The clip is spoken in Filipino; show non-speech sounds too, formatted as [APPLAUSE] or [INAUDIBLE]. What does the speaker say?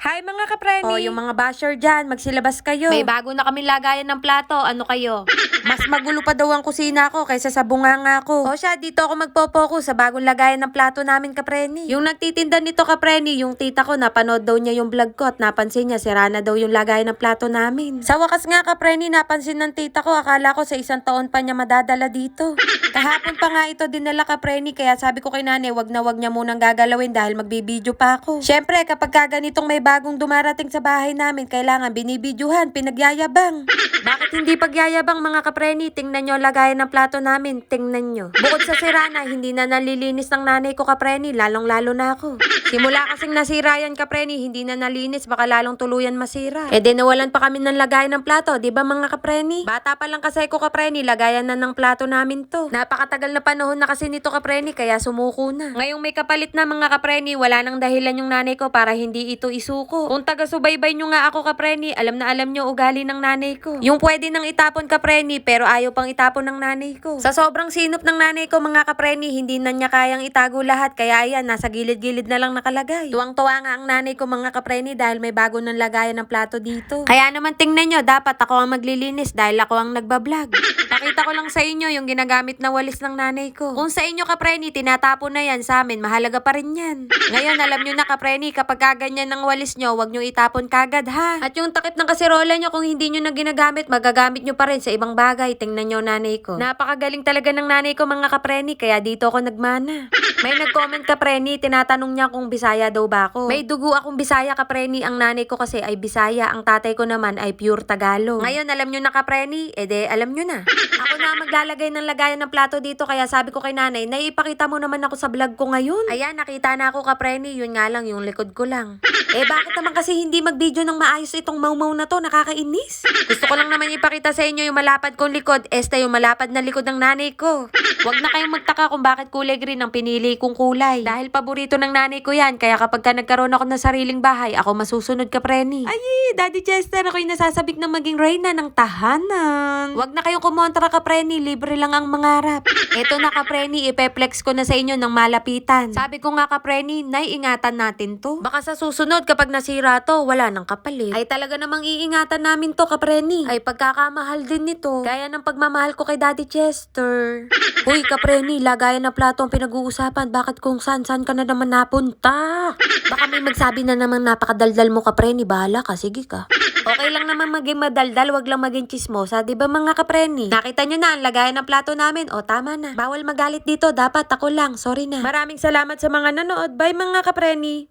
Hi mga kapreni! O, yung mga basher dyan, magsilabas kayo. May bago na kaming lagayan ng plato. Ano kayo? Mas magulo pa daw ang kusina ko kaysa sa bunganga ko. O siya, dito ako magpo-focus sa bagong lagayan ng plato namin, kapreni. Yung nagtitinda nito kapreni, yung tita ko, napanood daw niya yung vlog ko at napansin niya, sira na daw yung lagayan ng plato namin. Sa wakas nga, kapreni, napansin ng tita ko, akala ko sa isang taon pa niya madadala dito. Kahapon pa nga ito dinala kapreni, kaya sabi ko kay nanay, wag na wag niya munang gagalawin dahil magbibideo pa ako. Syempre, kapag ka ganitong may bagong dumarating sa bahay namin, kailangan binibidyohan, pinagyayabang. [LAUGHS] Bakit hindi pagyayabang mga kapreni? Tingnan nyo lagayan ng plato namin. Tingnan nyo. Bukod sa sirana, hindi na nalilinis ng nanay ko kapreni. Lalong lalo na ako. Simula kasing nasira yan kapreni, hindi na nalinis. Baka lalong tuluyan masira. E di nawalan pa kami ng lagayan ng plato. Di ba mga kapreni? Bata pa lang kasi ko kapreni, lagayan na ng plato namin to. Napakatagal na panahon na kasi nito kapreni, kaya sumuko na. Ngayong may kapalit na mga kapreni, wala nang dahilan yung nanay ko para hindi ito isuko. Kung taga-subaybay nyo nga ako kapreni, alam na alam nyo ugali ng nanay ko. Yung pwede nang itapon kapreni, pero ayaw pang itapon ng nanay ko. Sa sobrang sinop ng nanay ko mga kapreni, hindi na niya kayang itago lahat, kaya ayan, nasa gilid-gilid na lang nakalagay. Tuwang-tuwa nga ang nanay ko mga kapreni dahil may bago ng lagayan ng plato dito. Kaya naman tingnan nyo, dapat ako ang maglilinis dahil ako ang nagbablog. [LAUGHS] Pakita ko lang sa inyo yung ginagamit na walis ng nanay ko. Kung sa inyo kapreni, tinatapon na yan sa amin, mahalaga pa rin yan. Ngayon, alam nyo na kapreni, kapag kaganyan ng walis nyo, wag nyo itapon kagad ha. At yung takip ng kaserola nyo, kung hindi nyo na ginagamit, magagamit nyo pa rin sa ibang bagay. Tingnan nyo nanay ko. Napakagaling talaga ng nanay ko mga kapreni, kaya dito ako nagmana. May nag-comment kapreni, tinatanong niya kung Bisaya daw ba ako. May dugo akong Bisaya kapreni, ang nanay ko kasi ay Bisaya, ang tatay ko naman ay pure Tagalog. Ngayon, alam nyo na kapreni, ede alam nyo na. Ako na maglalagay ng lagayan ng plato dito, kaya sabi ko kay nanay, naipakita mo naman ako sa vlog ko ngayon. Ayan, nakita na ako kapreni, yun nga lang, yung likod ko lang. Eh bakit naman kasi hindi mag-video ng maayos itong mau-mau na to, nakakainis? Gusto ko lang naman ipakita sa inyo yung malapad kong likod, este yung malapad na likod ng nanay ko. Huwag na kayong magtaka kung bakit kulay green ang pinili kong kulay. Dahil paborito ng nanay ko yan, kaya kapag ka nagkaroon ako ng sariling bahay, ako masusunod ka, Preni. Ay, Daddy Chester, ako'y nasasabik na maging reyna ng tahanan. Huwag na kayong kumontra ka, Preni, libre lang ang mangarap. Ito na ka, Preni, ipeplex ko na sa inyo ng malapitan. Sabi ko nga ka, Preni, naiingatan natin to. Baka sa susunod, kapag nasira to, wala nang kapalit. Ay talaga namang iingatan namin to, Kapreni. Ay pagkakamahal din nito. Gaya ng pagmamahal ko kay Daddy Chester. Uy, Kapreni, lagayan na plato ang pinag-uusapan. Bakit kung saan-saan ka na naman napunta? Baka may magsabi na naman napakadaldal mo, Kapreni. Bahala ka, sige ka. Okay lang naman maging madaldal, wag lang maging chismosa, 'di ba mga kapreni? Nakita nyo na ang lagayan ng plato namin. O tama na. Bawal magalit dito, dapat ako lang. Sorry na. Maraming salamat sa mga nanood. Bye mga kapreni.